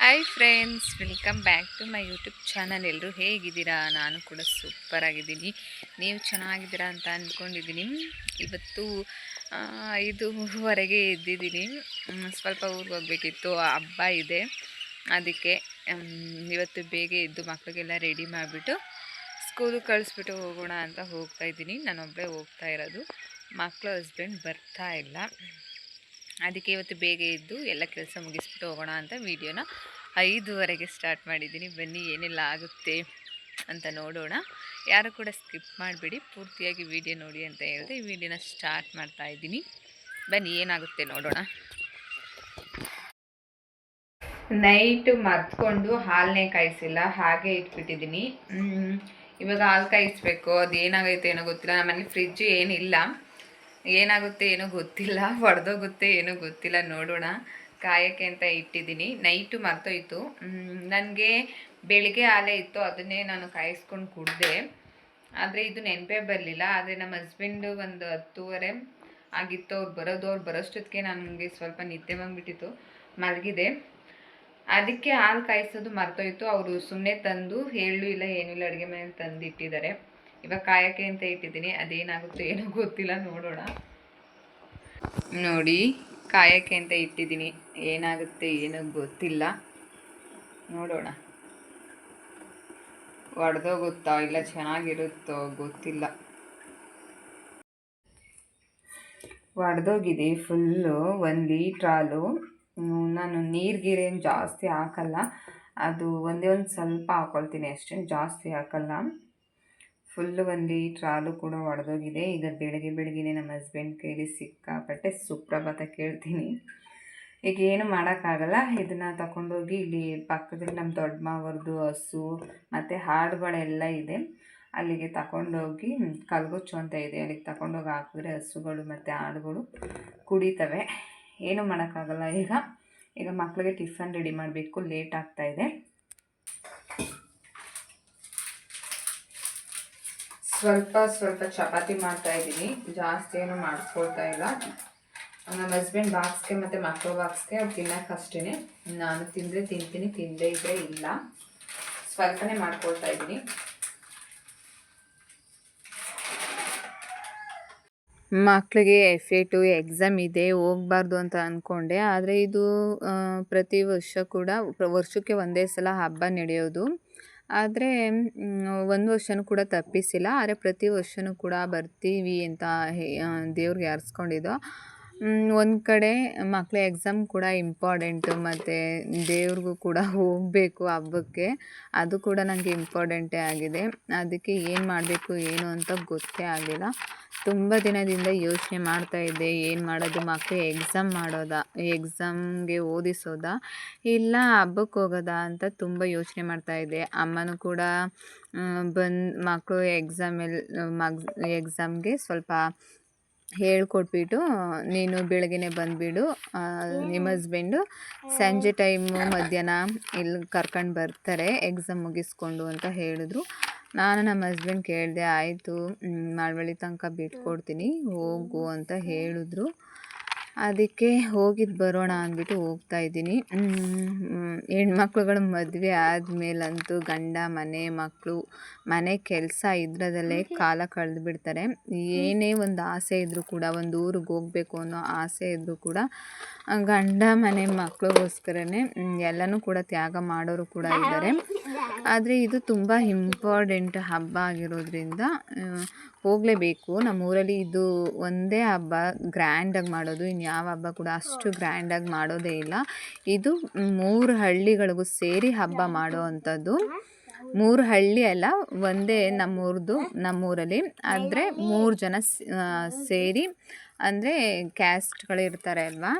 Hi friends welcome back to my YouTube channel ಎಲ್ಲರೂ ಹೇಗಿದ್ದೀರಾ? ನಾನು ಕೂಡ ಸೂಪರ್ ಆಗಿದ್ದೀನಿ. ನೀವು ಚೆನ್ನಾಗಿದ್ದೀರಾ ಅಂತ ಅಂದ್ಕೊಂಡಿದ್ದೀನಿ ಇವತ್ತು ಆ, ಐದೂವರೆಗೆ ಇದ್ದಿದ್ದೀನಿ ಸ್ವಲ್ಪ ಊರಿಗೆ ಹೋಗ್ಬೇಕಿತ್ತು. ಹಬ್ಬ ಇದೆ. ಅದಕ್ಕೆ ಇವತ್ತು ಬೇಗ ಇದ್ದು ಮಕ್ಕಳಿಗೆಲ್ಲ ರೆಡಿ ಮಾಡಿಬಿಟ್ಟು ಸ್ಕೂಲಿಗೆ ಕಳಿಸ್ಬಿಟ್ಟು ಹೋಗೋಣ ಅಂತ ಹೋಗ್ತಾ ಇದ್ದೀನಿ. ನಾನೊಬ್ಬಳೇ ಹೋಗ್ತಾ ಇರೋದು. ಮಕ್ಕಳು ಹಸ್ಬೆಂಡ್ ಬರ್ತಾ ಇಲ್ಲ. ಅದಕ್ಕೆ ಇವತ್ತು ಬೇಗ ಇದ್ದು ಎಲ್ಲ ಕೆಲಸ ಮುಗಿಸ್ಬಿಟ್ಟು ಹೋಗೋಣ ಅಂತ ವೀಡಿಯೋನ ಐದುವರೆಗೆ ಸ್ಟಾರ್ಟ್ ಮಾಡಿದ್ದೀನಿ. ಬನ್ನಿ, ಏನೆಲ್ಲ ಆಗುತ್ತೆ ಅಂತ ನೋಡೋಣ. ಯಾರು ಕೂಡ ಸ್ಕಿಪ್ ಮಾಡಿಬಿಡಿ. ಪೂರ್ತಿಯಾಗಿ ವಿಡಿಯೋ ನೋಡಿ ಅಂತ ಹೇಳಿದೆ ಈ ವಿಡಿಯೋನ ಸ್ಟಾರ್ಟ್ ಮಾಡ್ತಾ ಇದ್ದೀನಿ. ಬನ್ನಿ, ಏನಾಗುತ್ತೆ ನೋಡೋಣ. ನೈಟ್ ಮರ್ತ್ಕೊಂಡು ಹಾಲನ್ನೇ ಕಾಯಿಸಿಲ್ಲ, ಹಾಗೆ ಇಟ್ಬಿಟ್ಟಿದ್ದೀನಿ. ಇವಾಗ ಹಾಲು ಕಾಯಿಸ್ಬೇಕು. ಅದೇನಾಗೈತೆ ಏನೋ ಗೊತ್ತಿಲ್ಲ. ನಮ್ಮಲ್ಲಿ ಫ್ರಿಜ್ಜು ಏನಿಲ್ಲ. ಏನಾಗುತ್ತೆ ಏನೋ ಗೊತ್ತಿಲ್ಲ. ಹೊಡೆದೋಗುತ್ತೆ ಏನೋ ಗೊತ್ತಿಲ್ಲ. ನೋಡೋಣ. ಕಾಯಕ್ಕೆ ಅಂತ ಇಟ್ಟಿದ್ದೀನಿ. ನೈಟು ಮರ್ತೋಯ್ತು. ನನಗೆ ಬೆಳಿಗ್ಗೆ ಹಾಲೇ ಇತ್ತು, ಅದನ್ನೇ ನಾನು ಕಾಯಿಸ್ಕೊಂಡು ಕುಡಿದೆ. ಆದರೆ ಇದು ನೆನಪೇ ಬರಲಿಲ್ಲ. ಆದರೆ ನಮ್ಮ ಹಸ್ಬೆಂಡು ಒಂದು ಹತ್ತುವರೆ ಆಗಿತ್ತು, ಅವ್ರು ಬರೋದು, ಅವ್ರು ಬರೋಷ್ಟೊತ್ತಿಗೆ ನನಗೆ ಸ್ವಲ್ಪ ನಿದ್ದೆ ಬಂದ್ಬಿಟ್ಟಿತ್ತು, ಮಲಗಿದೆ. ಅದಕ್ಕೆ ಹಾಲು ಕಾಯಿಸೋದು ಮರ್ತೋಯ್ತು. ಅವರು ಸುಮ್ಮನೆ ತಂದು ಹೇಳು ಇಲ್ಲ, ಏನೂ ಇಲ್ಲ, ಅಡುಗೆ ಮನೇಲಿ ತಂದು ಇಟ್ಟಿದ್ದಾರೆ ಇವಾಗ ಕಾಯಕ್ಕೆ ಅಂತ ಇಟ್ಟಿದ್ದೀನಿ. ಅದೇನಾಗುತ್ತೋ ಏನೋ ಗೊತ್ತಿಲ್ಲ, ನೋಡೋಣ. ನೋಡಿ ಕಾಯಕ್ಕೆ ಅಂತ ಇಟ್ಟಿದ್ದೀನಿ. ಏನಾಗುತ್ತೆ ಏನು ಗೊತ್ತಿಲ್ಲ. ನೋಡೋಣ. ಒಡೆದೋಗುತ್ತೋ ಇಲ್ಲ ಚೆನ್ನಾಗಿರುತ್ತೋ ಗೊತ್ತಿಲ್ಲ. ಒಡೆದೋಗಿದೆ ಫುಲ್ಲು ಒಂದು ಲೀಟ್ರ್ ಹಾಲು. ನಾನು ನೀರು ಗೀರೇನು ಜಾಸ್ತಿ ಹಾಕಲ್ಲ. ಅದು ಒಂದೇ ಒಂದು ಸ್ವಲ್ಪ ಹಾಕ್ಕೊಳ್ತೀನಿ ಅಷ್ಟೇ ಜಾಸ್ತಿ ಹಾಕಲ್ಲ. ಫುಲ್ಲು ಒಂದು ಈ ಟ್ರಾಲು ಕೂಡ ಒಡೆದೋಗಿದೆ. ಈಗ ಬೆಳಗ್ಗೆ ಬೆಳಗ್ಗೆನೆ ನಮ್ಮ ಹಸ್ಬೆಂಡ್ ಕೈಲಿ ಸಿಕ್ಕಾಪಟ್ಟೆ ಸುಪ್ರಭಾತ ಕೇಳ್ತೀನಿ. ಈಗ ಏನು ಮಾಡೋಕ್ಕಾಗಲ್ಲ. ಇದನ್ನು ತಗೊಂಡೋಗಿ ಇಲ್ಲಿ ಪಕ್ಕದಲ್ಲಿ ನಮ್ಮ ದೊಡ್ಡ ಮಾವರದು ಹಸು ಮತ್ತು ಹಾಡುಗಳೆಲ್ಲ ಇದೆ. ಅಲ್ಲಿಗೆ ತಗೊಂಡೋಗಿ ಕಲ್ಗುಚ್ಚು ಅಂತ ಇದೆ. ಅಲ್ಲಿಗೆ ತಗೊಂಡೋಗಿ ಹಾಕಿದ್ರೆ ಹಸುಗಳು ಮತ್ತು ಹಾಡುಗಳು ಕುಡಿತವೆ. ಏನು ಮಾಡೋಕ್ಕಾಗಲ್ಲ ಈಗ. ಈಗ ಮಕ್ಕಳಿಗೆ ಟಿಫನ್ ರೆಡಿ ಮಾಡಬೇಕು. ಲೇಟ್ ಆಗ್ತಾ ಇದೆ ಸ್ವಲ್ಪ ಸ್ವಲ್ಪ ಚಪಾತಿ ಮಾಡ್ತಾ ಇದ್ದೀನಿ. ಜಾಸ್ತಿ ಏನು ಮಾಡಿಸ್ಕೊಳ್ತಾ ಇಲ್ಲ. ನಮ್ಮ ಹಸ್ಬೆಂಡ್ ಬಾಕ್ಸ್ಗೆ ಮತ್ತು ಮಕ್ಕಳು ಬಾಕ್ಸ್ಗೆ ಅವ್ರು ತಿನ್ನಕ್ಕೆ ಅಷ್ಟೇ ನಾನು ತಿಂದರೆ ತಿಂತೀನಿ ತಿಂದೇ ಇದ್ದರೆ ಇಲ್ಲ. ಸ್ವಲ್ಪನೇ ಮಾಡ್ಕೊಳ್ತಾ ಇದ್ದೀನಿ. ಮಕ್ಕಳಿಗೆ ಎಫ್ ಎ ಟು ಎಕ್ಸಾಮ್ ಇದೆ, ಹೋಗಬಾರ್ದು ಅಂತ ಅಂದ್ಕೊಂಡೆ ಆದರೆ ಇದು ಪ್ರತಿ ವರ್ಷ ಕೂಡ ವರ್ಷಕ್ಕೆ ಒಂದೇ ಸಲ ಹಬ್ಬ ನಡೆಯೋದು. ಆದರೆ ಒಂದು ವರ್ಷನೂ ಕೂಡ ತಪ್ಪಿಸಿಲ್ಲ. ಆದರೆ ಪ್ರತಿ ವರ್ಷವೂ ಕೂಡ ಬರ್ತೀವಿ ಅಂತ ಹೇ- ದೇವ್ರಿಗೆ ಯಾರಿಸ್ಕೊಂಡಿದ್ದೋ ಒಂದು ಕಡೆ ಮಕ್ಕಳ ಎಕ್ಸಾಮ್ ಕೂಡ ಇಂಪಾರ್ಟೆಂಟು ಮತ್ತು ದೇವ್ರಿಗೂ ಕೂಡ ಹೋಗಬೇಕು ಹಬ್ಬಕ್ಕೆ. ಅದು ಕೂಡ ನನಗೆ ಇಂಪಾರ್ಟೆಂಟೇ ಆಗಿದೆ. ಅದಕ್ಕೆ ಏನು ಮಾಡಬೇಕು, ಏನು ಅಂತ ಗೊತ್ತೇ ಆಗಿಲ್ಲ. ತುಂಬ ದಿನದಿಂದ ಯೋಚನೆ ಮಾಡ್ತಾ ಇದ್ದೆ, ಏನು ಮಾಡೋದು ಮಕ್ಕಳು ಎಕ್ಸಾಮ್ ಮಾಡೋದಾ ಎಕ್ಸಾಮ್ಗೆ ಓದಿಸೋದಾ. ಇಲ್ಲ, ಹಬ್ಬಕ್ಕೆ ಹೋಗೋದಾ ಅಂತ ತುಂಬ ಯೋಚನೆ ಮಾಡ್ತಾ ಇದ್ದೆ. ಅಮ್ಮನೂ ಕೂಡ ಬಂದು ಮಕ್ಕಳು ಎಕ್ಸಾಮಲ್ಲಿ ಮಗ್ ಎಕ್ಸಾಮ್ಗೆ ಸ್ವಲ್ಪ ಹೇಳ್ಕೊಟ್ಬಿಟ್ಟು ನೀನು ಬೆಳಗ್ಗೆನೆ ಬಂದುಬಿಡು ನಿಮ್ಮ ಹಸ್ಬೆಂಡು ಸಂಜೆ ಟೈಮು ಮಧ್ಯಾಹ್ನ ಇಲ್ಲಿ ಕರ್ಕೊಂಡು ಬರ್ತಾರೆ ಎಕ್ಸಾಮ್ ಮುಗಿಸ್ಕೊಂಡು ಅಂತ ಹೇಳಿದ್ರು. ನಾನು ನಮ್ಮ ಹಸ್ಬೆಂಡ್ ಕೇಳಿದೆ ಆಯಿತು ಮಳವಳ್ಳಿ ತನಕ ಬಿಟ್ಕೊಡ್ತೀನಿ ಹೋಗು ಅಂತ ಹೇಳಿದ್ರು. ಅದಕ್ಕೆ ಹೋಗಿದ್ದು ಬರೋಣ ಅಂದ್ಬಿಟ್ಟು ಹೋಗ್ತಾ ಇದ್ದೀನಿ. ಹೆಣ್ಮಕ್ಳುಗಳ ಮದುವೆ ಆದಮೇಲಂತೂ ಗಂಡ, ಮನೆ ಮಕ್ಕಳು ಮನೆ ಕೆಲಸ ಇದ್ರದಲ್ಲೇ ಕಾಲ ಕಳೆದು ಬಿಡ್ತಾರೆ. ಏನೇ ಒಂದು ಆಸೆ ಇದ್ದರೂ ಕೂಡ, ಒಂದು ಊರಿಗೆ ಹೋಗಬೇಕು ಅನ್ನೋ ಆಸೆ ಇದ್ದರೂ ಕೂಡ, ಗಂಡ, ಮನೆ ಮಕ್ಕಳಿಗೋಸ್ಕರನೇ ಎಲ್ಲನೂ ಕೂಡ ತ್ಯಾಗ ಮಾಡೋರು ಕೂಡ ಇದ್ದಾರೆ. ಆದರೆ ಇದು ತುಂಬ ಇಂಪಾರ್ಟೆಂಟ್ ಹಬ್ಬ ಆಗಿರೋದ್ರಿಂದ ಹೋಗಲೇಬೇಕು. ನಮ್ಮೂರಲ್ಲಿ ಇದು ಒಂದೇ ಹಬ್ಬ ಗ್ರ್ಯಾಂಡಾಗಿ ಮಾಡೋದು. ಇನ್ಯಾವ ಹಬ್ಬ ಕೂಡ ಅಷ್ಟು ಗ್ರ್ಯಾಂಡಾಗಿ ಮಾಡೋದೇ ಇಲ್ಲ. ಇದು ಮೂರು ಹಳ್ಳಿಗಳಿಗೂ ಸೇರಿ ಹಬ್ಬ ಮಾಡೋ ಅಂಥದ್ದು. ಮೂರು ಹಳ್ಳಿ ಅಲ್ಲ, ಒಂದೇ ನಮ್ಮೂರದು, ನಮ್ಮೂರಲ್ಲಿ. ಆದರೆ ಮೂರು ಜನ ಸೇರಿ ಅಂದರೆ ಕ್ಯಾಸ್ಟ್ಗಳು ಇರ್ತಾರೆ ಅಲ್ವಾ?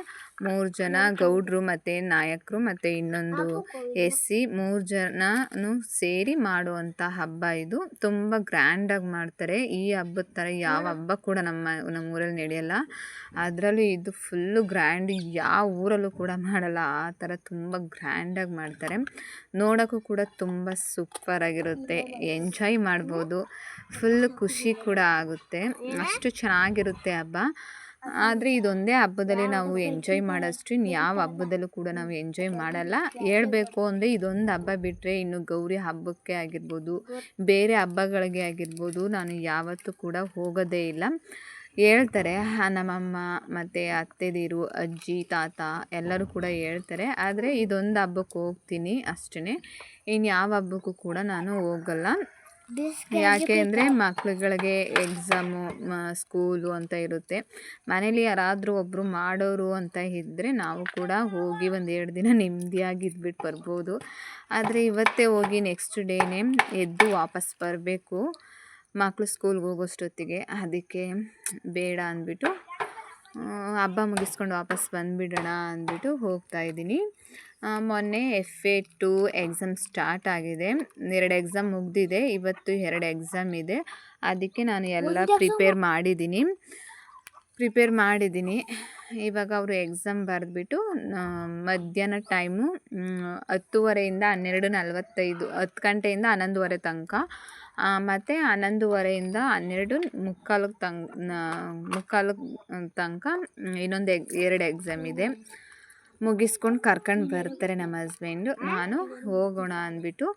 ಮೂರು ಜನ ಗೌಡ್ರು ಮತ್ತು ನಾಯಕರು ಮತ್ತು ಇನ್ನೊಂದು ಎಸ್ ಸಿ ಮೂರು ಜನನೂ ಸೇರಿ ಮಾಡುವಂಥ ಹಬ್ಬ ಇದು. ತುಂಬ ಗ್ರ್ಯಾಂಡಾಗಿ ಮಾಡ್ತಾರೆ. ಈ ಹಬ್ಬದ ಥರ ಯಾವ ಹಬ್ಬ ಕೂಡ ನಮ್ಮ ನಮ್ಮೂರಲ್ಲಿ ನಡೆಯಲ್ಲ. ಅದರಲ್ಲೂ ಇದು ಫುಲ್ಲು ಗ್ರ್ಯಾಂಡ್ ಯಾವ ಊರಲ್ಲೂ ಕೂಡ ಮಾಡಲ್ಲ. ಆ ಥರ ತುಂಬ ಗ್ರ್ಯಾಂಡಾಗಿ ಮಾಡ್ತಾರೆ. ನೋಡೋಕ್ಕೂ ಕೂಡ ತುಂಬ ಸೂಪರಾಗಿರುತ್ತೆ ಎಂಜಾಯ್ ಮಾಡ್ಬೋದು. ಫುಲ್ ಖುಷಿ ಕೂಡ ಆಗುತ್ತೆ. ಅಷ್ಟು ಚೆನ್ನಾಗಿರುತ್ತೆ ಹಬ್ಬ. ಆದರೆ ಇದೊಂದೇ ಹಬ್ಬದಲ್ಲಿ ನಾವು ಎಂಜಾಯ್ ಮಾಡೋಷ್ಟು ಯಾವ ಹಬ್ಬದಲ್ಲೂ ಕೂಡ ನಾವು ಎಂಜಾಯ್ ಮಾಡಲ್ಲ. ಹೇಳಬೇಕು ಅಂದರೆ ಇದೊಂದು ಹಬ್ಬ ಬಿಟ್ಟರೆ ಇನ್ನು ಗೌರಿ ಹಬ್ಬಕ್ಕೆ ಆಗಿರ್ಬೋದು ಬೇರೆ ಹಬ್ಬಗಳಿಗೆ ಆಗಿರ್ಬೋದು ನಾನು ಯಾವತ್ತೂ ಕೂಡ ಹೋಗೋದೇ ಇಲ್ಲ. ಹೇಳ್ತಾರೆ ನಮ್ಮಮ್ಮ ಮತ್ತು ಅತ್ತೆದಿರು ಅಜ್ಜಿ ತಾತ ಎಲ್ಲರೂ ಕೂಡ ಹೇಳ್ತಾರೆ. ಆದರೆ ಇದೊಂದು ಹಬ್ಬಕ್ಕೆ ಹೋಗ್ತೀನಿ ಅಷ್ಟೇ ಇನ್ನು ಯಾವ ಹಬ್ಬಕ್ಕೂ ಕೂಡ ನಾನು ಹೋಗಲ್ಲ. ಯಾಕೆ ಅಂದರೆ ಮಕ್ಳುಗಳಿಗೆ ಎಕ್ಸಾಮು ಸ್ಕೂಲು ಅಂತ ಇರುತ್ತೆ. ಮನೇಲಿ ಯಾರಾದರೂ ಒಬ್ಬರು ಮಾಡೋರು ಅಂತ ಇದ್ದರೆ ನಾವು ಕೂಡ ಹೋಗಿ ಒಂದು ಎರಡು ದಿನ ನೆಮ್ಮದಿಯಾಗಿ ಇದ್ಬಿಟ್ಟು ಬರ್ಬೋದು. ಆದರೆ ಇವತ್ತೇ ಹೋಗಿ ನೆಕ್ಸ್ಟ್ ಡೇನೇ ಎದ್ದು ವಾಪಸ್ ಬರಬೇಕು. ಮಕ್ಕಳು ಸ್ಕೂಲ್ಗೆ ಹೋಗೋಷ್ಟೊತ್ತಿಗೆ. ಅದಕ್ಕೆ ಬೇಡ ಅಂದ್ಬಿಟ್ಟು ಹಬ್ಬ ಮುಗಿಸ್ಕೊಂಡು ವಾಪಸ್ ಬಂದುಬಿಡೋಣ ಅಂದ್ಬಿಟ್ಟು ಹೋಗ್ತಾಯಿದ್ದೀನಿ ಮೊನ್ನೆ F A two exam start ಆಗಿದೆ. ಎರಡು ಎಕ್ಸಾಮ್ ಮುಗಿದಿದೆ. ಇವತ್ತು ಎರಡು ಎಕ್ಸಾಮ್ ಇದೆ. ಅದಕ್ಕೆ ನಾನು ಎಲ್ಲ ಪ್ರಿಪೇರ್ ಮಾಡಿದ್ದೀನಿ. ಪ್ರಿಪೇರ್ ಮಾಡಿದ್ದೀನಿ. ಇವಾಗ ಅವರು ಎಕ್ಸಾಮ್ ಬರೆದ್ಬಿಟ್ಟು ಮಧ್ಯಾಹ್ನ ಟೈಮು ಹತ್ತುವರೆಯಿಂದ ಹನ್ನೆರಡು ನಲ್ವತ್ತೈದು ಹತ್ತು ಗಂಟೆಯಿಂದ ಹನ್ನೊಂದುವರೆ ತನಕ. ಮತ್ತು ಹನ್ನೊಂದುವರೆಯಿಂದ ಹನ್ನೆರಡು ಮುಕ್ಕಾಲಿಗೆ ತನಕ ಮುಕ್ಕಾಲು ತನಕ ಇನ್ನೊಂದು ಎಗ್ ಎರಡು ಎಕ್ಸಾಮ್ ಇದೆ. ಮುಗಿಸ್ಕೊಂಡು ಕರ್ಕೊಂಡು ಬರ್ತಾರೆ ನಮ್ಮ ಹಸ್ಬೆಂಡು ನಾನು ಹೋಗೋಣ ಅಂದ್ಬಿಟ್ಟು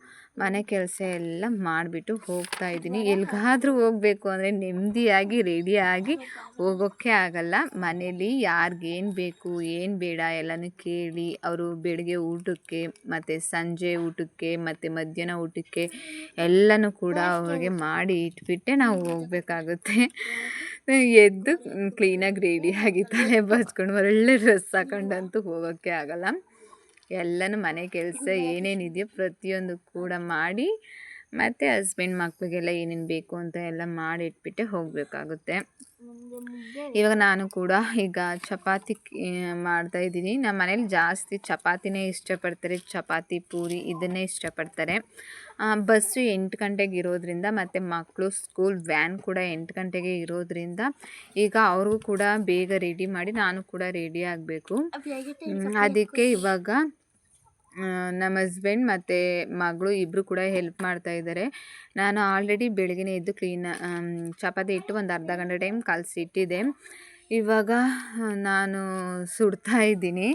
ಮನೆ ಕೆಲಸ ಎಲ್ಲ ಮಾಡಿಬಿಟ್ಟು ಹೋಗ್ತಾ ಇದ್ದೀನಿ. ಎಲ್ಲಿಗಾದ್ರೂ ಹೋಗಬೇಕು ಅಂದರೆ ನೆಮ್ಮದಿಯಾಗಿ ರೆಡಿಯಾಗಿ ಹೋಗೋಕ್ಕೆ ಆಗಲ್ಲ. ಮನೇಲಿ ಯಾರಿಗೇನು ಬೇಕು, ಏನು ಬೇಡ ಎಲ್ಲನೂ ಕೇಳಿ ಅವರು ಬೆಳಗ್ಗೆ ಊಟಕ್ಕೆ ಮತ್ತು ಸಂಜೆ ಊಟಕ್ಕೆ ಮತ್ತು ಮಧ್ಯಾಹ್ನ ಊಟಕ್ಕೆ ಎಲ್ಲನೂ ಕೂಡ ಅವ್ರಿಗೆ ಮಾಡಿ ಇಟ್ಬಿಟ್ಟೆ ನಾವು ಹೋಗ್ಬೇಕಾಗುತ್ತೆ. ಎದ್ದು ಕ್ಲೀನಾಗಿ ರೆಡಿಯಾಗಿ ತಲೆ ಬಾಚ್ಕೊಂಡು ಒಳ್ಳೆ ಡ್ರೆಸ್ ಹಾಕೊಂಡಂತೂ ಹೋಗೋಕ್ಕೆ ಆಗಲ್ಲ. ಎಲ್ಲನೂ ಮನೆ ಕೆಲಸ ಏನೇನಿದೆಯೋ ಪ್ರತಿಯೊಂದು ಕೂಡ ಮಾಡಿ, ಮತ್ತು ಹಸ್ಬೆಂಡ್ ಮಕ್ಕಳಿಗೆಲ್ಲ ಏನೇನು ಬೇಕು ಅಂತ ಎಲ್ಲ ಮಾಡಿಟ್ಬಿಟ್ಟೆ ಹೋಗಬೇಕಾಗುತ್ತೆ. ಇವಾಗ ನಾನು ಕೂಡ ಈಗ ಚಪಾತಿ ಮಾಡ್ತಾ ಇದ್ದೀನಿ. ನಮ್ಮ ಮನೇಲಿ ಜಾಸ್ತಿ ಚಪಾತಿನೇ ಇಷ್ಟಪಡ್ತಾರೆ. ಚಪಾತಿ ಪೂರಿ ಇದನ್ನೇ ಇಷ್ಟಪಡ್ತಾರೆ. ಬಸ್ಸು ಎಂಟು ಗಂಟೆಗೆ ಇರೋದ್ರಿಂದ ಮತ್ತು ಮಕ್ಕಳು ಸ್ಕೂಲ್ ವ್ಯಾನ್ ಕೂಡ ಎಂಟು ಗಂಟೆಗೆ ಇರೋದ್ರಿಂದ ಈಗ ಅವ್ರಿಗೂ ಕೂಡ ಬೇಗ ರೆಡಿ ಮಾಡಿ ನಾನು ಕೂಡ ರೆಡಿ ಆಗಬೇಕು. ಅದಕ್ಕೆ ಇವಾಗ ನಮ್ಮ ಹಸ್ಬೆಂಡ್ ಮತ್ತು ಮಗಳು ಇಬ್ಬರು ಕೂಡ ಹೆಲ್ಪ್ ಮಾಡ್ತಾ ಇದ್ದಾರೆ. ನಾನು ಆಲ್ರೆಡಿ ಬೆಳಗ್ಗೆನೇ ಎದ್ದು ಕ್ಲೀನ್ ಚಪಾತಿ ಇಟ್ಟು ಒಂದು ಅರ್ಧ ಗಂಟೆ ಟೈಮ್ ಕಲಸಿಟ್ಟಿದ್ದೆ. ಇವಾಗ ನಾನು ಸುಡ್ತಾ ಇದ್ದೀನಿ.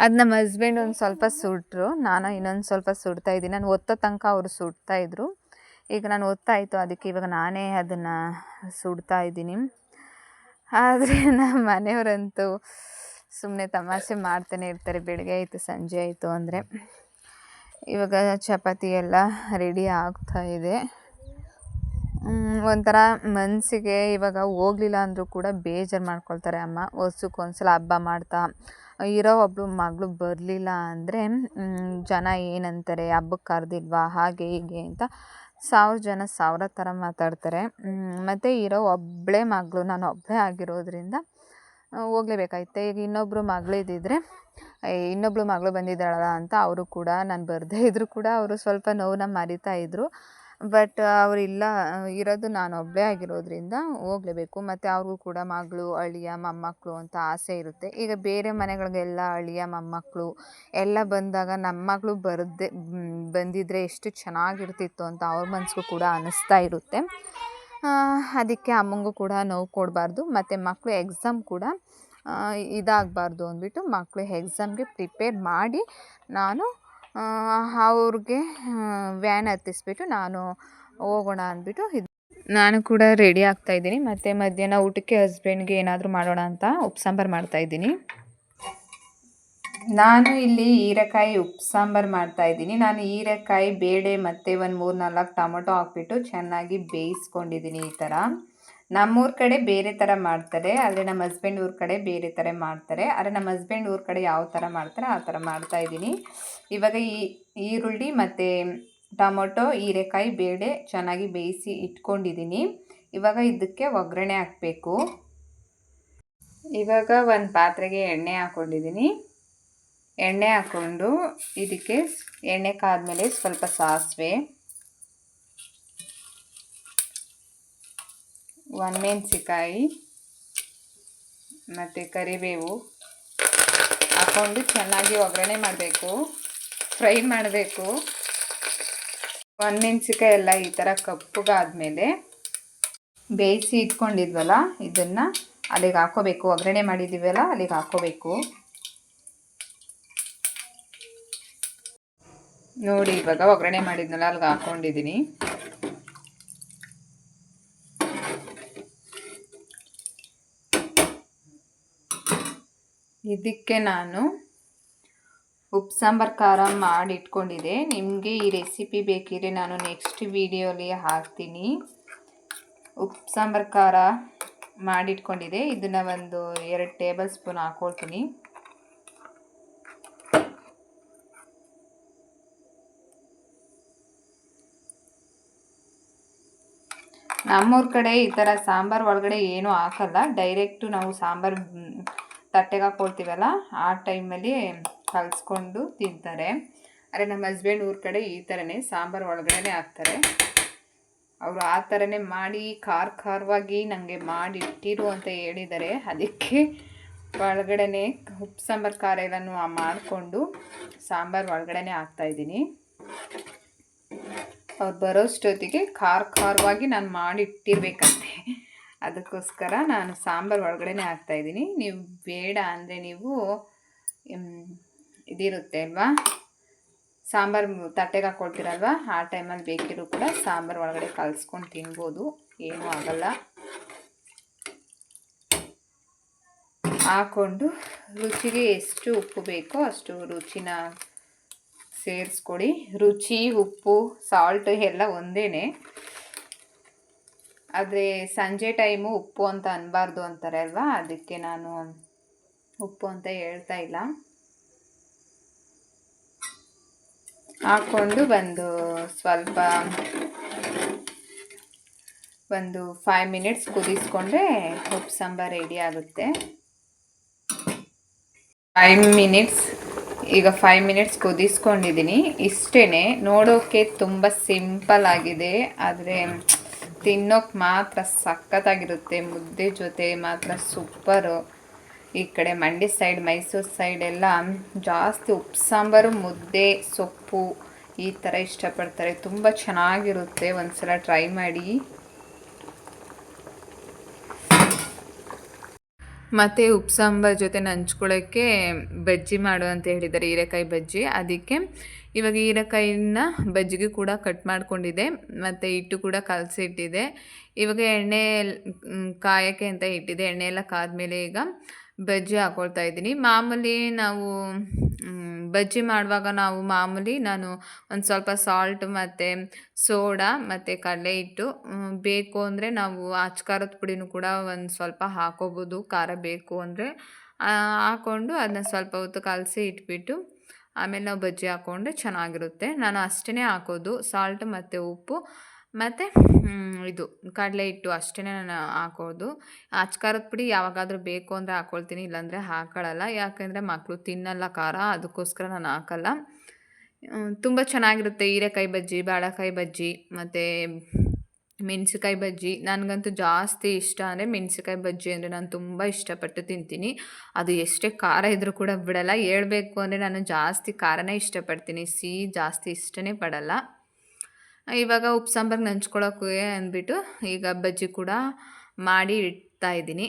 ಅದು ನಮ್ಮ ಹಸ್ಬೆಂಡ್ ಒಂದು ಸ್ವಲ್ಪ ಸುಟ್ಟರು ನಾನು ಇನ್ನೊಂದು ಸ್ವಲ್ಪ ಸುಡ್ತಾ ಇದ್ದೀನಿ. ನಾನು ಒತ್ತೋ ತನಕ ಅವರು ಸುಡ್ತಾ ಇದ್ದರು ಈಗ ನಾನು ಒತ್ತಾಯಿತು ಅದಕ್ಕೆ ಇವಾಗ ನಾನೇ ಅದನ್ನು ಸುಡ್ತಾ ಇದ್ದೀನಿ. ಆದರೆ ನಮ್ಮ ಮನೆಯವರಂತೂ ಸುಮ್ಮನೆ ತಮಾಷೆ ಮಾಡ್ತಾನೆ ಇರ್ತಾರೆ. ಬೆಳಗ್ಗೆ ಆಯಿತು ಸಂಜೆ ಆಯಿತು ಅಂದರೆ. ಇವಾಗ ಚಪಾತಿ ಎಲ್ಲ ರೆಡಿ ಆಗ್ತಾ ಇದೆ. ಒಂಥರ ಮನಸ್ಸಿಗೆ ಇವಾಗ ಹೋಗ್ಲಿಲ್ಲ ಅಂದರೂ ಕೂಡ ಬೇಜಾರು ಮಾಡ್ಕೊಳ್ತಾರೆ ಅಮ್ಮ. ವರ್ಷಕ್ಕೆ ಹಬ್ಬ ಮಾಡ್ತಾ ಇರೋ ಒಬ್ಬಳು ಮಗಳು ಬರಲಿಲ್ಲ ಅಂದರೆ ಜನ ಏನಂತಾರೆ ಹಬ್ಬಕ್ಕೆ ಕರೆದಿಲ್ವಾ ಹಾಗೆ ಹೀಗೆ ಅಂತ ಸಾವಿರ ಜನ ಸಾವಿರ ಥರ ಮಾತಾಡ್ತಾರೆ. ಮತ್ತು ಇರೋ ಒಬ್ಬಳೇ ಮಗಳು ನಾನು ಒಬ್ಬಳೇ ಆಗಿರೋದ್ರಿಂದ ಹೋಗ್ಲೇಬೇಕಾಯ್ತೆ. ಈಗ ಇನ್ನೊಬ್ಬರು ಮಗಳಿದ್ದಿದ್ರೆ ಇನ್ನೊಬ್ಬಳು ಮಗಳು ಬಂದಿದ್ದಾಳಲ್ಲ ಅಂತ ಅವರು ಕೂಡ, ನಾನು ಬರದೇ ಇದ್ದರೂ ಕೂಡ ಅವರು ಸ್ವಲ್ಪ ನೋವನ್ನ ಮರಿತಾ ಇದ್ದರು ಬಟ್ ಅವರಿಲ್ಲ ಇರೋದು ನಾನು ಒಬ್ಬಳೇ ಆಗಿರೋದ್ರಿಂದ ಹೋಗ್ಲೇಬೇಕು. ಮತ್ತು ಅವ್ರಿಗೂ ಕೂಡ ಮಗಳು, ಅಳಿಯ ಮೊಮ್ಮಕ್ಕಳು ಅಂತ ಆಸೆ ಇರುತ್ತೆ. ಈಗ ಬೇರೆ ಮನೆಗಳಿಗೆಲ್ಲ ಅಳಿಯ ಮೊಮ್ಮಕ್ಕಳು ಎಲ್ಲ ಬಂದಾಗ ನಮ್ಮ ಮಗಳು ಬರದೇ ಬಂದಿದ್ದರೆ ಎಷ್ಟು ಚೆನ್ನಾಗಿರ್ತಿತ್ತು ಅಂತ ಅವ್ರ ಮನಸ್ಸಿಗೂ ಕೂಡ ಅನ್ನಿಸ್ತಾ ಇರುತ್ತೆ. ಅದಕ್ಕೆ ಅಮ್ಮಂಗೂ ಕೂಡ ನೋವು ಕೊಡಬಾರ್ದು, ಮತ್ತು ಮಕ್ಕಳು ಎಕ್ಸಾಮ್ ಕೂಡ ಇದಾಗಬಾರ್ದು ಅಂದ್ಬಿಟ್ಟು ಮಕ್ಕಳು ಎಕ್ಸಾಮ್ಗೆ ಪ್ರಿಪೇರ್ ಮಾಡಿ ನಾನು ಅವ್ರಿಗೆ ವ್ಯಾನ್ ಹತ್ತಿಸ್ಬಿಟ್ಟು ನಾನು ಹೋಗೋಣ ಅಂದ್ಬಿಟ್ಟು ಇದು, ನಾನು ಕೂಡ ರೆಡಿ ಆಗ್ತಾಯಿದ್ದೀನಿ ಮತ್ತು ಮಧ್ಯಾಹ್ನ ಊಟಕ್ಕೆ ಹಸ್ಬೆಂಡ್ಗೆ ಏನಾದರೂ ಮಾಡೋಣ ಅಂತ ಉಪ್ಸಾಂಬಾರು ಮಾಡ್ತಾಯಿದ್ದೀನಿ ನಾನು ಇಲ್ಲಿ ಹೀರೆಕಾಯಿ ಉಪ್ಪು ಸಾಂಬಾರು ಮಾಡ್ತಾಯಿದ್ದೀನಿ ನಾನು ಹೀರೆಕಾಯಿ, ಬೇಳೆ ಮತ್ತು ಒಂದು ಮೂರು ನಾಲ್ಕು ಟೊಮೊಟೊ ಹಾಕ್ಬಿಟ್ಟು ಚೆನ್ನಾಗಿ ಬೇಯಿಸ್ಕೊಂಡಿದ್ದೀನಿ ಈ ಥರ. ನಮ್ಮೂರ ಕಡೆ ಬೇರೆ ಥರ ಮಾಡ್ತಾರೆ, ಆದರೆ ನಮ್ಮ ಹಸ್ಬೆಂಡ್ ಊರ ಕಡೆ ಬೇರೆ ಥರ ಮಾಡ್ತಾರೆ. ಆದರೆ ನಮ್ಮ ಹಸ್ಬೆಂಡ್ ಊರ ಕಡೆ ಯಾವ ಥರ ಮಾಡ್ತಾರೆ, ಆ ಥರ ಮಾಡ್ತಾಯಿದ್ದೀನಿ ಇವಾಗ ಈ ಈರುಳ್ಳಿ ಮತ್ತು ಟೊಮೊಟೊ, ಹೀರೆಕಾಯಿ, ಬೇಳೆ ಚೆನ್ನಾಗಿ ಬೇಯಿಸಿ ಇಟ್ಕೊಂಡಿದ್ದೀನಿ. ಇವಾಗ ಇದಕ್ಕೆ ಒಗ್ಗರಣೆ ಹಾಕಬೇಕು. ಇವಾಗ ಒಂದು ಪಾತ್ರೆಗೆ ಎಣ್ಣೆ ಹಾಕ್ಕೊಂಡಿದ್ದೀನಿ ಎಣ್ಣೆ ಹಾಕ್ಕೊಂಡು ಇದಕ್ಕೆ ಎಣ್ಣೆ ಕಾದ್ಮೇಲೆ ಸ್ವಲ್ಪ ಸಾಸಿವೆ ಮೆಣಸಿಕಾಯಿ ಮತ್ತು ಕರಿಬೇವು ಹಾಕ್ಕೊಂಡು ಚೆನ್ನಾಗಿ ಒಗ್ಗರಣೆ ಮಾಡಬೇಕು, ಫ್ರೈ ಮಾಡಬೇಕು. ಒಣಮೆಣ್ಸಿಕಾಯಿ ಎಲ್ಲ ಈ ಥರ ಕಪ್ಪಗಾದ್ಮೇಲೆ ಬೇಯಿಸಿ ಇಟ್ಕೊಂಡಿದ್ವಲ್ಲ, ಇದನ್ನು ಅಲ್ಲಿಗೆ ಹಾಕೋಬೇಕು ಒಗ್ಗರಣೆ ಮಾಡಿದ್ದೀವಲ್ಲ, ಅಲ್ಲಿಗೆ ಹಾಕೋಬೇಕು ನೋಡಿ, ಇವಾಗ ಒಗ್ಗರಣೆ ಮಾಡಿದ್ನಲ್ಲ ಅಲ್ಲಿಗೆ ಹಾಕೊಂಡಿದ್ದೀನಿ ಇದಕ್ಕೆ ನಾನು ಉಪ್ಪು, ಸಾಂಬಾರು, ಖಾರ ಮಾಡಿ ಇಟ್ಕೊಂಡಿದ್ದೆ. ನಿಮಗೆ ಈ ರೆಸಿಪಿ ಬೇಕಿದ್ರೆ ನಾನು ನೆಕ್ಸ್ಟ್ ವೀಡಿಯೋಲಿ ಹಾಕ್ತೀನಿ. ಉಪ್ಪು, ಸಾಂಬಾರು, ಖಾರ ಮಾಡಿಟ್ಕೊಂಡಿದ್ದೆ ಇದನ್ನು ಒಂದು ಎರಡು ಟೇಬಲ್ ಸ್ಪೂನ್ ಹಾಕ್ಕೊಳ್ತೀನಿ ನಮ್ಮೂರ ಕಡೆ ಈ ಥರ ಸಾಂಬಾರು ಒಳಗಡೆ ಏನೂ ಹಾಕಲ್ಲ. ಡೈರೆಕ್ಟು ನಾವು ಸಾಂಬಾರು ತಟ್ಟೆಗೆ ಹಾಕ್ಕೊಳ್ತೀವಲ್ಲ ಆ ಟೈಮಲ್ಲಿ ಕಲಿಸ್ಕೊಂಡು ತಿಂತಾರೆ. ಅರೆ ನಮ್ಮ ಹಸ್ಬೆಂಡ್ ಊರ ಕಡೆ ಈ ಥರನೇ ಸಾಂಬಾರು ಒಳಗಡೆ ಹಾಕ್ತಾರೆ. ಅವರು ಆ ಥರನೇ ಮಾಡಿ ಖಾರ ಖಾರವಾಗಿ ನನಗೆ ಮಾಡಿಟ್ಟಿರು ಅಂತ ಹೇಳಿದ್ದಾರೆ. ಅದಕ್ಕೆ ಒಳಗಡೆ ಉಪ್ಪು ಸಾಂಬಾರು ಖಾರ ಎಲ್ಲನೂ ಮಾಡಿಕೊಂಡು ಸಾಂಬಾರು ಒಳಗಡೆ ಹಾಕ್ತಾಯಿದ್ದೀನಿ ಅವ್ರು ಬರೋಷ್ಟೊತ್ತಿಗೆ ಖಾರ ಖಾರವಾಗಿ ನಾನು ಮಾಡಿಟ್ಟಿರ್ಬೇಕಂತೆ. ಅದಕ್ಕೋಸ್ಕರ ನಾನು ಸಾಂಬಾರು ಒಳಗಡೆ ಹಾಕ್ತಾಯಿದ್ದೀನಿ ನೀವು ಬೇಡ ಅಂದರೆ ನೀವು ಇದಿರುತ್ತೆ ಅಲ್ವಾ? ಸಾಂಬಾರು ತಟ್ಟೆಗೆ ಹಾಕ್ಕೊಳ್ತೀರಲ್ವ ಆ ಟೈಮಲ್ಲಿ ಬೇಕಿರೋ ಕೂಡ ಸಾಂಬಾರು ಒಳಗಡೆ ಕಲಿಸ್ಕೊಂಡು ತಿನ್ಬೋದು. ಏನೂ ಆಗಲ್ಲ. ಹಾಕ್ಕೊಂಡು ರುಚಿಗೆ ಎಷ್ಟು ಉಪ್ಪು ಬೇಕೋ ಅಷ್ಟು ರುಚಿನ ಸೇರಿಸ್ಕೊಡಿ. ರುಚಿ, ಉಪ್ಪು ಸಾಲ್ಟ್ ಎಲ್ಲ ಒಂದೇ ಆದರೆ ಸಂಜೆ ಟೈಮು ಉಪ್ಪು ಅಂತ ಅನ್ನಬಾರ್ದು ಅಂತಾರೆ ಅಲ್ವಾ? ಅದಕ್ಕೆ ನಾನು ಉಪ್ಪು ಅಂತ ಹೇಳ್ತಾ ಇಲ್ಲ. ಹಾಕ್ಕೊಂಡು ಬಂದು ಸ್ವಲ್ಪ ಒಂದು ಫೈವ್ ಮಿನಿಟ್ಸ್ ಕುದಿಸ್ಕೊಂಡ್ರೆ ಉಪ್ಪು ಸಾಂಬಾರು ರೆಡಿ ಆಗುತ್ತೆ. ಫೈವ್ ಮಿನಿಟ್ಸ್ ಈಗ ಫೈವ್ ಮಿನಿಟ್ಸ್ ಕುದಿಸ್ಕೊಂಡಿದ್ದೀನಿ ಇಷ್ಟೇ ನೋಡೋಕ್ಕೆ ತುಂಬ ಸಿಂಪಲ್ ಆಗಿದೆ. ಆದರೆ ತಿನ್ನೋಕೆ ಮಾತ್ರ ಸಖತ್ತಾಗಿರುತ್ತೆ. ಮುದ್ದೆ ಜೊತೆ ಮಾತ್ರ ಸೂಪರು ಈ ಕಡೆ ಮಂಡ್ಯ ಸೈಡ್ ಮೈಸೂರು ಸೈಡ್ ಎಲ್ಲ ಜಾಸ್ತಿ ಉಪ್ಪು, ಸಾಂಬಾರು, ಮುದ್ದೆ, ಸೊಪ್ಪು ಈ ಥರ ಇಷ್ಟಪಡ್ತಾರೆ. ತುಂಬ ಚೆನ್ನಾಗಿರುತ್ತೆ. ಒಂದು ಸಲ ಟ್ರೈ ಮಾಡಿ. ಮತ್ತು ಉಪ್ಪು ಸಾಂಬಾರು ಜೊತೆ ನಂಚ್ಕೊಳ್ಳೋಕ್ಕೆ ಬಜ್ಜಿ ಮಾಡು ಅಂತ ಹೇಳಿದ್ದಾರೆ ಹೀರೆಕಾಯಿ ಬಜ್ಜಿ. ಅದಕ್ಕೆ ಇವಾಗ ಹೀರೆಕಾಯಿನ ಬಜ್ಜಿಗೆ ಕೂಡ ಕಟ್ ಮಾಡಿಕೊಂಡಿದೆ. ಮತ್ತು ಹಿಟ್ಟು ಕೂಡ ಕಲಸಿಟ್ಟಿದೆ. ಇವಾಗ ಎಣ್ಣೆ ಕಾಯೋಕ್ಕೆ ಅಂತ ಇಟ್ಟಿದೆ. ಎಣ್ಣೆ ಎಲ್ಲ ಕಾದ್ಮೇಲೆ ಈಗ ಬಜ್ಜಿ ಹಾಕ್ಕೊಳ್ತಾ ಇದ್ದೀನಿ. ಮಾಮೂಲಿ ನಾವು ಬಜ್ಜಿ ಮಾಡುವಾಗ ನಾವು ಮಾಮೂಲಿ ನಾನು ಒಂದು ಸ್ವಲ್ಪ ಸಾಲ್ಟ್ ಮತ್ತು ಸೋಡಾ ಮತ್ತು ಕಡಲೆ ಹಿಟ್ಟು ಬೇಕು ಅಂದರೆ ನಾವು ಅಚ್ಕಾರದ ಪುಡಿನೂ ಕೂಡ ಒಂದು ಸ್ವಲ್ಪ ಹಾಕೋಬೋದು, ಖಾರ ಬೇಕು ಅಂದರೆ. ಹಾಕ್ಕೊಂಡು ಅದನ್ನ ಸ್ವಲ್ಪ ಹೊತ್ತು ಕಲಸಿ ಇಟ್ಬಿಟ್ಟು ಆಮೇಲೆ ನಾವು ಬಜ್ಜಿ ಹಾಕ್ಕೊಂಡ್ರೆ ಚೆನ್ನಾಗಿರುತ್ತೆ. ನಾನು ಅಷ್ಟೇ ಹಾಕೋದು. ಸಾಲ್ಟ್ ಮತ್ತು ಉಪ್ಪು. ಮತ್ತು ಇದು ಕಡಲೆ ಹಿಟ್ಟು ಅಷ್ಟೇ ನಾನು ಹಾಕೋದು. ಖಾರದ ಪುಡಿ ಯಾವಾಗಾದರೂ ಬೇಕು ಅಂದರೆ ಹಾಕ್ಕೊಳ್ತೀನಿ ಇಲ್ಲಾಂದರೆ ಹಾಕೊಳ್ಳಲ್ಲ ಯಾಕೆಂದರೆ ಮಕ್ಕಳು ತಿನ್ನಲ್ಲ ಖಾರ, ಅದಕ್ಕೋಸ್ಕರ ನಾನು ಹಾಕಲ್ಲ. ತುಂಬ ಚೆನ್ನಾಗಿರುತ್ತೆ ಹೀರೆಕಾಯಿ ಬಜ್ಜಿ, ಬಾಳೆಕಾಯಿ ಬಜ್ಜಿ, ಮತ್ತು ಮೆಣಸಿಕಾಯಿ ಬಜ್ಜಿ. ನನಗಂತೂ ಜಾಸ್ತಿ ಇಷ್ಟ ಅಂದರೆ ಮೆಣಸಿಕಾಯಿ ಬಜ್ಜಿ ಅಂದರೆ ನಾನು ತುಂಬ ಇಷ್ಟಪಟ್ಟು ತಿಂತೀನಿ. ಅದು ಎಷ್ಟೇ ಖಾರ ಇದ್ದರೂ ಕೂಡ ಬಿಡಲ್ಲ. ಹೇಳಬೇಕು ಅಂದರೆ ನಾನು ಜಾಸ್ತಿ ಖಾರನೇ ಇಷ್ಟಪಡ್ತೀನಿ. ಸಿಹಿ ಜಾಸ್ತಿ ಇಷ್ಟನೇ ಪಡಲ್ಲ. ಇವಾಗ ಉಪ್ಪು ಸಾಂಬಾರ್ಗೆ ಅಂದ್ಬಿಟ್ಟು ಈಗ ಬಜ್ಜಿ ಕೂಡ ಮಾಡಿ ಇಡ್ತಾ ಇದ್ದೀನಿ.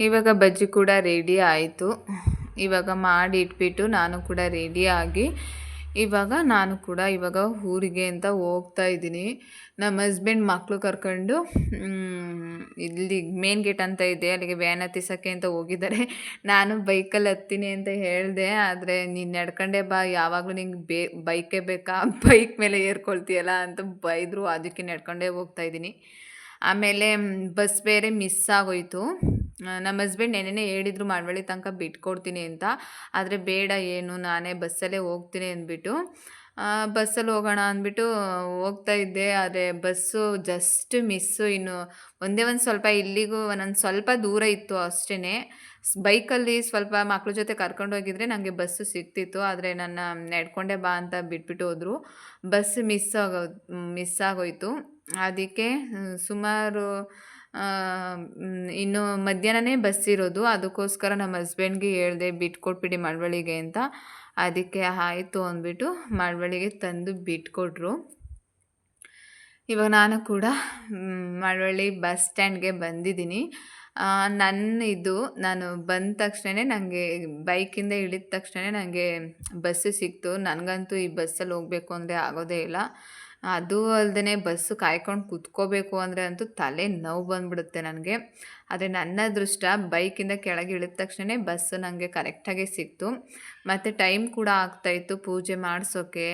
ಇವಾಗ ಬಜ್ಜಿ ಕೂಡ ರೆಡಿ ಆಯಿತು. ಇವಾಗ ಮಾಡಿ ಇಟ್ಬಿಟ್ಟು ನಾನು ಕೂಡ ರೆಡಿಯಾಗಿ ಇವಾಗ ನಾನು ಕೂಡ ಇವಾಗ ಊರಿಗೆ ಅಂತ ಹೋಗ್ತಾ ಇದ್ದೀನಿ. ನಮ್ಮ ಹಸ್ಬೆಂಡ್ ಮಕ್ಕಳು ಕರ್ಕೊಂಡು ಇಲ್ಲಿ ಮೇನ್ ಗೇಟ್ ಅಂತ ಇದೆ, ಅಲ್ಲಿಗೆ ವ್ಯಾನ್ ಹತ್ತಿಸೋಕ್ಕೆ ಅಂತ ಹೋಗಿದ್ದಾರೆ. ನಾನು ಬೈಕಲ್ಲಿ ಹತ್ತೀನಿ ಅಂತ ಹೇಳಿದೆ, ಆದರೆ ನೀನು ನಡ್ಕೊಂಡೆ ಬಾ, ಯಾವಾಗಲೂ ನಿಂಗೆ ಬೇ ಬೈಕೇ ಬೇಕಾ? ಬೈಕ್ ಮೇಲೆ ಏರ್ಕೊಳ್ತೀಯಲ್ಲ ಅಂತ ಬೈದರು, ಅದಕ್ಕೆ ನಡ್ಕೊಂಡೇ ಹೋಗ್ತಾ ಇದ್ದೀನಿ. ಆಮೇಲೆ ಬಸ್ ಬೇರೆ ಮಿಸ್ ಆಗೋಯಿತು. ನಮ್ಮ ಹಸ್ಬೆಂಡ್ ನೆನ್ನೆನೇ ಹೇಳಿದ್ರು ಮಾಡಬಳ್ಳಿ ತನಕ ಬಿಟ್ಕೊಡ್ತೀನಿ ಅಂತ. ಆದರೆ ಬೇಡ ಏನು, ನಾನೇ ಬಸ್ಸಲ್ಲೇ ಹೋಗ್ತೀನಿ ಅಂದ್ಬಿಟ್ಟು ಬಸ್ಸಲ್ಲಿ ಹೋಗೋಣ ಅಂದ್ಬಿಟ್ಟು ಹೋಗ್ತಾ ಇದ್ದೆ. ಆದರೆ ಬಸ್ಸು ಜಸ್ಟ್ ಮಿಸ್ಸು ಇನ್ನು ಒಂದೇ ಒಂದು ಸ್ವಲ್ಪ ಇಲ್ಲಿಗೂ ಒಂದೊಂದು ಸ್ವಲ್ಪ ದೂರ ಇತ್ತು ಅಷ್ಟೇ ಬೈಕಲ್ಲಿ ಸ್ವಲ್ಪ ಮಕ್ಳ ಜೊತೆ ಕರ್ಕೊಂಡು ಹೋಗಿದ್ರೆ ನನಗೆ ಬಸ್ಸು ಸಿಗ್ತಿತ್ತು. ಆದರೆ ನನ್ನ ನಡ್ಕೊಂಡೆ ಬಾ ಅಂತ ಬಿಟ್ಬಿಟ್ಟು ಹೋದರು. ಬಸ್ ಮಿಸ್ ಆಗೋ ಮಿಸ್ ಆಗೋಯಿತು. ಅದಕ್ಕೆ ಸುಮಾರು ಇನ್ನು ಮಧ್ಯಾಹ್ನನೇ ಬಸ್ ಇರೋದು. ಅದಕ್ಕೋಸ್ಕರ ನಮ್ಮ ಹಸ್ಬೆಂಡ್ಗೆ ಹೇಳಿದೆ, ಬಿಟ್ಕೊಟ್ಬಿಡಿ ಮಳವಳ್ಳಿಗೆ ಅಂತ. ಅದಕ್ಕೆ ಆಯಿತು ಅಂದ್ಬಿಟ್ಟು ಮಳವಳ್ಳಿಗೆ ತಂದು ಬಿಟ್ಕೊಟ್ರು. ಇವಾಗ ನಾನು ಕೂಡ ಮಳವಳ್ಳಿ ಬಸ್ ಸ್ಟ್ಯಾಂಡ್ಗೆ ಬಂದಿದ್ದೀನಿ. ನನ್ನ ಇದು, ನಾನು ಬಂದ ತಕ್ಷಣ ನನಗೆ ಬೈಕಿಂದ ಇಳಿದ ತಕ್ಷಣ ನನಗೆ ಬಸ್ಸು ಸಿಕ್ತು. ನನಗಂತೂ ಈ ಬಸ್ಸಲ್ಲಿ ಹೋಗಬೇಕು ಅಂದರೆ ಆಗೋದೇ ಇಲ್ಲ. ಅದು ಅಲ್ಲದೆ ಬಸ್ಸು ಕಾಯ್ಕೊಂಡು ಕೂತ್ಕೋಬೇಕು ಅಂದರೆ ಅಂತೂ ತಲೆ ನೋವು ಬಂದ್ಬಿಡುತ್ತೆ ನನಗೆ. ಆದರೆ ನನ್ನ ಅದೃಷ್ಟ ಬೈಕಿಂದ ಕೆಳಗೆ ಇಳಿದ ತಕ್ಷಣ ಬಸ್ಸು ನನಗೆ ಕರೆಕ್ಟಾಗಿ ಸಿಕ್ತು. ಮತ್ತು ಟೈಮ್ ಕೂಡ ಆಗ್ತಾಯಿತ್ತು ಪೂಜೆ ಮಾಡಿಸೋಕ್ಕೆ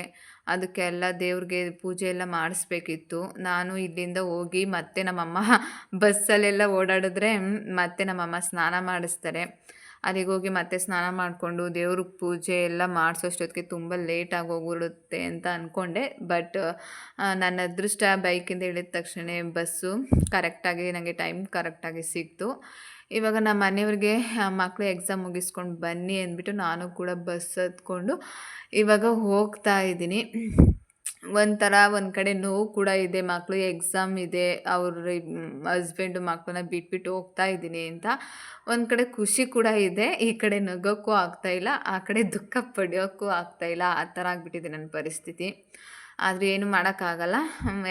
ಅದಕ್ಕೆಲ್ಲ ದೇವ್ರಿಗೆ ಪೂಜೆ ಎಲ್ಲ ಮಾಡಿಸ್ಬೇಕಿತ್ತು. ನಾನು ಇಲ್ಲಿಂದ ಹೋಗಿ ಮತ್ತೆ ನಮ್ಮಮ್ಮ ಬಸ್ಸಲ್ಲೆಲ್ಲ ಓಡಾಡಿದ್ರೆ ಮತ್ತೆ ನಮ್ಮಮ್ಮ ಸ್ನಾನ ಮಾಡಿಸ್ತಾರೆ. ಅಲ್ಲಿಗೆ ಹೋಗಿ ಮತ್ತೆ ಸ್ನಾನ ಮಾಡಿಕೊಂಡು ದೇವ್ರಿಗೆ ಪೂಜೆ ಎಲ್ಲ ಮಾಡಿಸೋಷ್ಟೊತ್ತಿಗೆ ತುಂಬ ಲೇಟಾಗಿ ಹೋಗ್ಬಿಡುತ್ತೆ ಅಂತ ಅಂದ್ಕೊಂಡೆ ಬಟ್ ನನ್ನ ಅದೃಷ್ಟ ಬೈಕಿಂದ ಇಳಿದ ತಕ್ಷಣ ಬಸ್ಸು ಕರೆಕ್ಟಾಗಿ ನನಗೆ ಟೈಮ್ ಕರೆಕ್ಟಾಗಿ ಸಿಕ್ತು. ಇವಾಗ ನಮ್ಮ ಮನೆಯವ್ರಿಗೆ ಮಕ್ಕಳು ಎಕ್ಸಾಮ್ ಮುಗಿಸ್ಕೊಂಡು ಬನ್ನಿ ಅಂದ್ಬಿಟ್ಟು ನಾನು ಕೂಡ ಬಸ್ ಹತ್ಕೊಂಡು ಇವಾಗ ಹೋಗ್ತಾ ಇದ್ದೀನಿ. ಒಂಥರ ಒಂದು ಕಡೆ ನೋವು ಕೂಡ ಇದೆ ಮಕ್ಕಳು ಎಕ್ಸಾಮ್ ಇದೆ, ಅವ್ರ ಹಸ್ಬೆಂಡು ಮಕ್ಕಳನ್ನ ಬಿಟ್ಬಿಟ್ಟು ಹೋಗ್ತಾ ಇದ್ದೀನಿ ಅಂತ ಒಂದು ಕಡೆ ಖುಷಿ ಕೂಡ ಇದೆ. ಈ ಕಡೆ ನಗೋಕ್ಕೂ ಆಗ್ತಾಯಿಲ್ಲ ಆ ಕಡೆ ದುಃಖ ಪಡೆಯೋಕ್ಕೂ ಆಗ್ತಾಯಿಲ್ಲ ಆ ಥರ ಆಗಿಬಿಟ್ಟಿದೆ ನನ್ನ ಪರಿಸ್ಥಿತಿ. ಆದರೆ ಏನು ಮಾಡೋಕ್ಕಾಗಲ್ಲ.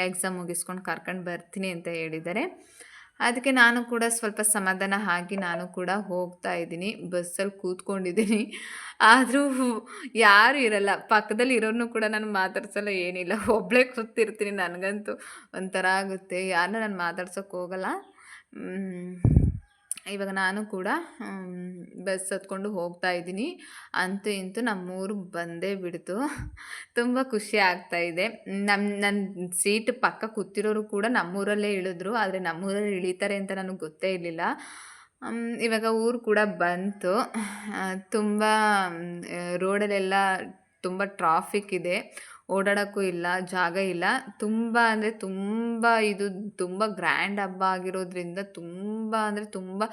ಎಕ್ಸಾಮ್ ಮುಗಿಸ್ಕೊಂಡು ಕರ್ಕೊಂಡು ಬರ್ತೀನಿ ಅಂತ ಹೇಳಿದ್ದಾರೆ. ಅದಕ್ಕೆ ನಾನು ಕೂಡ ಸ್ವಲ್ಪ ಸಮಾಧಾನ ಆಗಿ ನಾನು ಕೂಡ ಹೋಗ್ತಾ ಇದ್ದೀನಿ. ಬಸ್ಸಲ್ಲಿ ಕೂತ್ಕೊಂಡಿದ್ದೀನಿ. ಆದರೂ ಯಾರು ಇರಲ್ಲ. ಪಕ್ಕದಲ್ಲಿ ಇರೋನು ಕೂಡ ನಾನು ಮಾತಾಡ್ಸಲ್ಲ, ಏನಿಲ್ಲ. ಒಬ್ಬಳೇ ಕೂತಿರ್ತೀನಿ. ನನಗಂತೂ ಒಂಥರ ಆಗುತ್ತೆ. ಯಾರನ್ನ ನಾನು ಮಾತಾಡ್ಸೋಕೆ ಹೋಗಲ್ಲ. ಇವಾಗ ನಾನು ಕೂಡ ಬಸ್ ಹತ್ಕೊಂಡು ಹೋಗ್ತಾ ಇದ್ದೀನಿ. ಅಂತೂ ಇಂತೂ ನಮ್ಮೂರು ಬಂದೇ ಬಿಡ್ತು. ತುಂಬ ಖುಷಿ ಆಗ್ತಾ ಇದೆ. ನಮ್ಮ ನನ್ನ ಸೀಟ್ ಪಕ್ಕ ಕೂತಿರೋರು ಕೂಡ ನಮ್ಮೂರಲ್ಲೇ ಇಳಿದ್ರು. ಆದರೆ ನಮ್ಮೂರಲ್ಲಿ ಇಳಿತಾರೆ ಅಂತ ನನಗೆ ಗೊತ್ತೇ ಇರಲಿಲ್ಲ. ಇವಾಗ ಊರು ಕೂಡ ಬಂತು. ತುಂಬ ರೋಡಲ್ಲೆಲ್ಲ ತುಂಬ ಟ್ರಾಫಿಕ್ ಇದೆ. ಓಡಾಡೋಕ್ಕೂ ಇಲ್ಲ, ಜಾಗ ಇಲ್ಲ. ತುಂಬ ಅಂದರೆ ತುಂಬ ಇದು ತುಂಬ ಗ್ರ್ಯಾಂಡ್ ಹಬ್ಬ ಆಗಿರೋದ್ರಿಂದ ತುಂಬ ಅಂದರೆ ತುಂಬ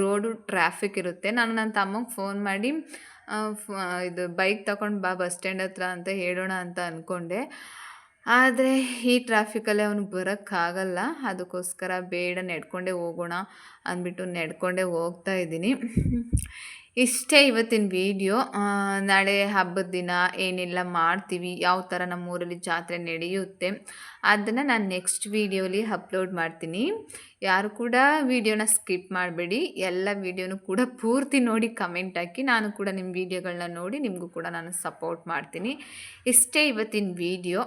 ರೋಡು ಟ್ರಾಫಿಕ್ ಇರುತ್ತೆ. ನಾನು ನನ್ನ ತಮ್ಮಂಗೆ ಫೋನ್ ಮಾಡಿ ಇದು ಬೈಕ್ ತಗೊಂಡು ಬಾ ಬಸ್ ಸ್ಟ್ಯಾಂಡ್ ಹತ್ರ ಅಂತ ಹೇಳೋಣ ಅಂತ ಅಂದ್ಕೊಂಡೆ ಆದರೆ ಈ ಟ್ರಾಫಿಕಲ್ಲಿ ಅವನು ಬರೋಕ್ಕಾಗಲ್ಲ ಅದಕ್ಕೋಸ್ಕರ ಬೇಡ ನಡ್ಕೊಂಡೇ ಹೋಗೋಣ ಅಂದ್ಬಿಟ್ಟು ನಡ್ಕೊಂಡೇ ಹೋಗ್ತಾ ಇದ್ದೀನಿ. ಇಷ್ಟೇ ಇವತ್ತಿನ ವಿಡಿಯೋ. ನಾಳೆ ಹಬ್ಬದ ದಿನ ಏನೆಲ್ಲ ಮಾಡ್ತೀವಿ, ಯಾವ ಥರ ನಮ್ಮೂರಲ್ಲಿ ಜಾತ್ರೆ ನಡೆಯುತ್ತೆ ಅದನ್ನು ನಾನು ನೆಕ್ಸ್ಟ್ ವೀಡಿಯೋಲಿ ಅಪ್ಲೋಡ್ ಮಾಡ್ತೀನಿ. ಯಾರು ಕೂಡ ವೀಡಿಯೋನ ಸ್ಕಿಪ್ ಮಾಡಬೇಡಿ. ಎಲ್ಲ ವೀಡಿಯೋನು ಕೂಡ ಪೂರ್ತಿ ನೋಡಿ ಕಮೆಂಟ್ ಹಾಕಿ. ನಾನು ಕೂಡ ನಿಮ್ಮ ವೀಡಿಯೋಗಳನ್ನ ನೋಡಿ ನಿಮಗೂ ಕೂಡ ನಾನು ಸಪೋರ್ಟ್ ಮಾಡ್ತೀನಿ. ಇಷ್ಟೇ ಇವತ್ತಿನ ವಿಡಿಯೋ.